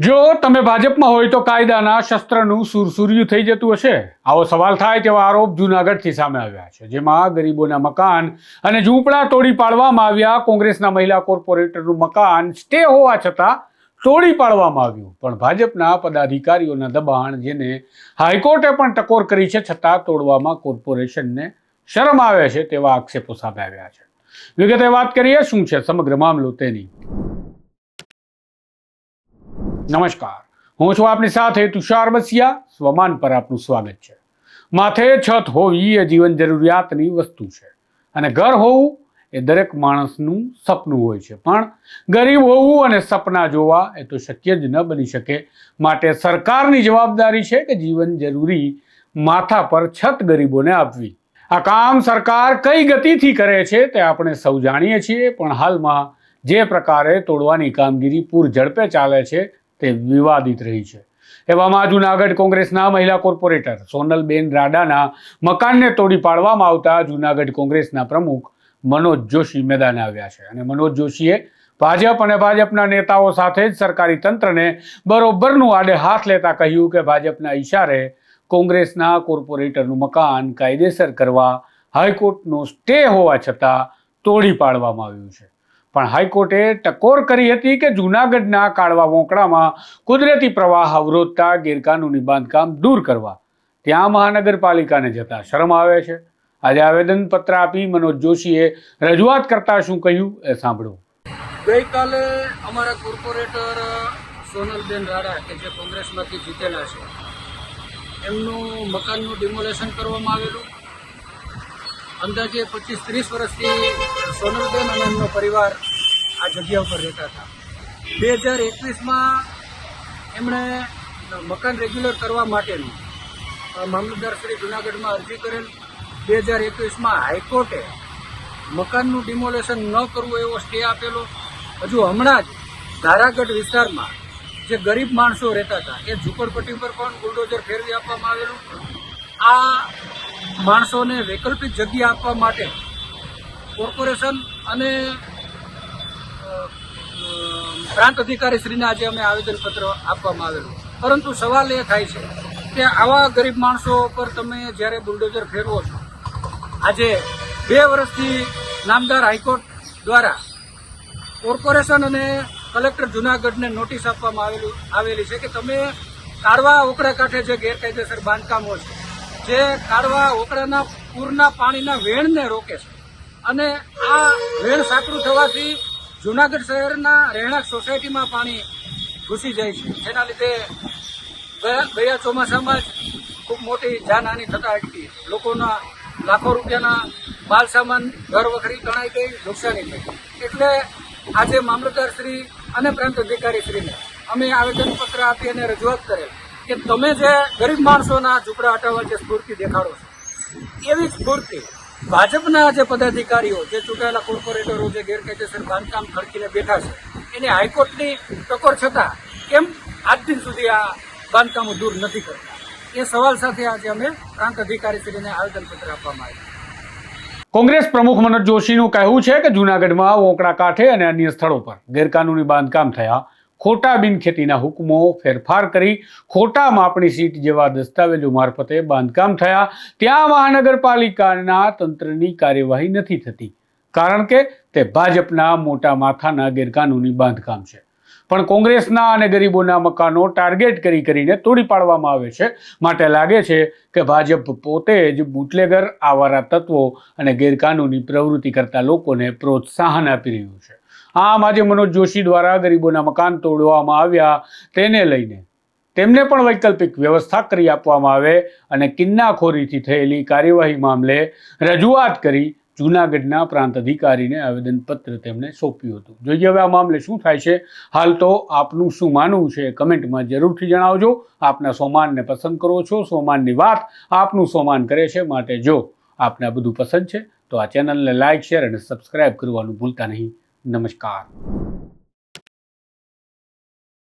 જો તમે ભાજપમાં હોય તો કાયદાના શસ્ત્રનું સુરસુર્યું થઈ જતું હશે. આવો સવાલ થાય તેવા આરોપ જૂનાગઢથી સામે આવ્યા છે, જેમાં ગરીબોના મકાન અને ઝૂંપડા તોડી પાડવામાં આવ્યા. કોંગ્રેસના મહિલા કોર્પોરેટરનું મકાન સ્ટે હોવા છતાં તોડી પાડવામાં આવ્યું. પણ ભાજપના પદાધિકારીઓના દબાણ જેને હાઈકોર્ટે પણ ટકોર કરી છે, છતાં તોડવામાં કોર્પોરેશનને શરમ આવે છે તેવા આક્ષેપો સામે આવ્યા છે. વિગતે વાત કરીએ, શું છે સમગ્ર મામલો તેની. નમસ્કાર. હું છું આપની સાથે તુષાર બસિયા. સ્વમાન પર આપનું સ્વાગત છે. માથે છત હોવી એ જીવન જરૂરિયાતની વસ્તુ છે. અને ઘર હોવું એ દરેક માણસનું સપનું હોય છે. પણ ગરીબ હોવું અને સપના જોવા એ તો શક્ય જ ન બની શકે. માટે સરકારની જવાબદારી છે કે જીવન જરૂરી માથા પર છત ગરીબોને આપવી. આ કામ સરકાર કઈ ગતિથી કરે છે તે આપણે સૌ જાણીએ છીએ. પણ હાલમાં જે પ્રકારે તોડવાની કામગીરી પૂર ઝડપે ચાલે છે તે વિવાદિત રહી છે. એવામાં જૂનાગઢ કોંગ્રેસના મહિલા કોર્પોરેટર સોનલબેન રાડાના મકાનને તોડી પાડવામાં આવતા જૂનાગઢ કોંગ્રેસના પ્રમુખ મનોજ જોશી મેદાને આવ્યા છે. અને મનોજ જોશીએ ભાજપ અને ભાજપના નેતાઓ સાથે જ સરકારી તંત્રને બરોબરનું આડે હાથ લેતા કહ્યું કે ભાજપના ઈશારે કોંગ્રેસના કોર્પોરેટરનું મકાન કાયદેસર કરવા હાઈકોર્ટનો સ્ટે હોવા છતાં તોડી પાડવામાં આવ્યું છે. પણ હાઈકોર્ટે ટકોર કરી હતી કે જૂનાગઢના કાળવા વોંકડામાં કુદરતી પ્રવાહ, અવરોધતા, ગેરકાનૂની બાંધકામ દૂર કરવા. ત્યાં મહાનગરપાલિકાને જતા શરમ આવે છે. આજે આવેદનપત્ર આપી મનોજ જોશીએ રજૂઆત કરતા શું કહ્યું એ સાંભળો. ગઈકાલે અમારા કોર્પોરેટર, સોનલબેન રાડા, કે જે કોંગ્રેસમાંથી જીતેલા છે, એમનું મકાનનું ડિમોલેશન કરવામાં આવેલું. અંદાજે પચીસ ત્રીસ વર્ષથી સોનલબેન એમનો પરિવાર આ જગ્યા ઉપર રહેતા હતા. બે હજાર એકવીસમાં એમણે મકાન રેગ્યુલર કરવા માટેનું મામલતદાર શ્રી જુનાગઢમાં અરજી કરેલ. બે હજાર એકવીસમાં હાઈકોર્ટે મકાનનું ડિમોલેશન ન કરવું એવો સ્ટે આપેલો. હજુ હમણાં જ ધારાગઢ વિસ્તારમાં જે ગરીબ માણસો રહેતા હતા, એ ઝુંપડપટ્ટી પર પણ બુલડોઝર ફેરવી આપવામાં આવેલું. આ માણસોને વૈકલ્પિક જગ્યા આપવા માટે કોર્પોરેશન અને પ્રાંત અધિકારીશ્રીને આજે અમે આવેદનપત્ર આપવામાં આવેલું પરંતુ સવાલ એ થાય છે કે આવા ગરીબ માણસો પર તમે જ્યારે બુલડોઝર ફેરવો છો, આજે બે વર્ષથી નામદાર હાઈકોર્ટ દ્વારા કોર્પોરેશન અને કલેક્ટર જુનાગઢને નોટિસ આપવામાં આવેલું, આવેલી છે કે તમે કાળવા ઓકડા કાંઠે જે ગેરકાયદેસર બાંધકામો છે જે કાઢવા ઓકડાના પૂરના પાણીના વેણને રોકે છે. અને આ વેણ સાંકડું થવાથી જુનાગઢ શહેરના રહેણાંક સોસાયટીમાં પાણી ઘૂસી જાય છે. જેના લીધે ગયા ચોમાસામાં જ ખૂબ મોટી જાનહાનિ થતા અટકી. લોકોના લાખો રૂપિયાના માલ સામાન ઘર વખરી તણાઈ ગઈ, નુકસાની થઈ એટલે આજે મામલતદાર શ્રી અને પ્રાંત અધિકારી શ્રીને અમે આવેદનપત્ર આપી અને રજૂઆત કરેલ. કે તમે જે ગરીબ માણસોના ઝૂંપડા હટાવવા જે સ્ફૂર્તિ દેખાડો છો, એવી સ્ફૂર્તિ ભાજપના જે પદાધિકારીઓ, જે ચૂંટાયેલા કોર્પોરેટરો, જે ગેરકાયદેસર બાંધકામ ખડકીને બેઠા છે, એની હાઈકોર્ટની ટકોર છતાં કેમ આજ દિન સુધી આ બાંધકામો દૂર નથી કરતા? એ સવાલ સાથે આજે અમે પ્રાંત અધિકારીશ્રીને આવેદનપત્ર આપવામાં આવ્યું કોંગ્રેસ પ્રમુખ મનોજ જોશીનું કહેવું છે કે જૂનાગઢમાં વોંકડા કાંઠે અને અન્ય સ્થળો પર ગેરકાનૂની બાંધકામ થયા. ખોટા બિનખેતીના હુકમો ફેરફાર કરી ખોટા માપણી સીટ જેવા દસ્તાવેજો મારફતે બાંધકામ થયા. ત્યાં મહાનગરપાલિકાના તંત્રની કાર્યવાહી નથી થતી, કારણ કે તે ભાજપના મોટા માથાના ગેરકાનૂની બાંધકામ છે. પણ કોંગ્રેસના અને ગરીબોના મકાનો ટાર્ગેટ કરી કરીને તોડી પાડવામાં આવે છે. માટે લાગે છે કે ભાજપ પોતે જ બુટલેગર, આવારા તત્વો અને ગેરકાનૂની પ્રવૃત્તિ કરતા લોકોને પ્રોત્સાહન આપી રહ્યું છે. આમ આજે મનોજ જોશી દ્વારા ગરીબોના મકાન તોડવામાં આવ્યા. તેને લઈને તેમને પણ વૈકલ્પિક વ્યવસ્થા કરી આપવામાં આવે અને કિન્નાખોરીથી થયેલી કાર્યવાહી મામલે રજૂઆત કરી જૂનાગઢના પ્રાંત અધિકારીને આવેદનપત્ર તેમણે સોંપ્યું હતું. જોઈએ હવે આ મામલે શું થાય છે? હાલ તો આપનું શું માનવું છે કમેન્ટમાં જરૂરથી જણાવજો. આપના સોમાનને પસંદ કરો છો. સોમાનની વાત આપનું સોમાન કરે છે માટે જો આપને આ બધું પસંદ છે તો આ ચેનલને લાઇક શેર અને સબસ્ક્રાઇબ કરવાનું ભૂલતા નહીં. નમસ્કાર.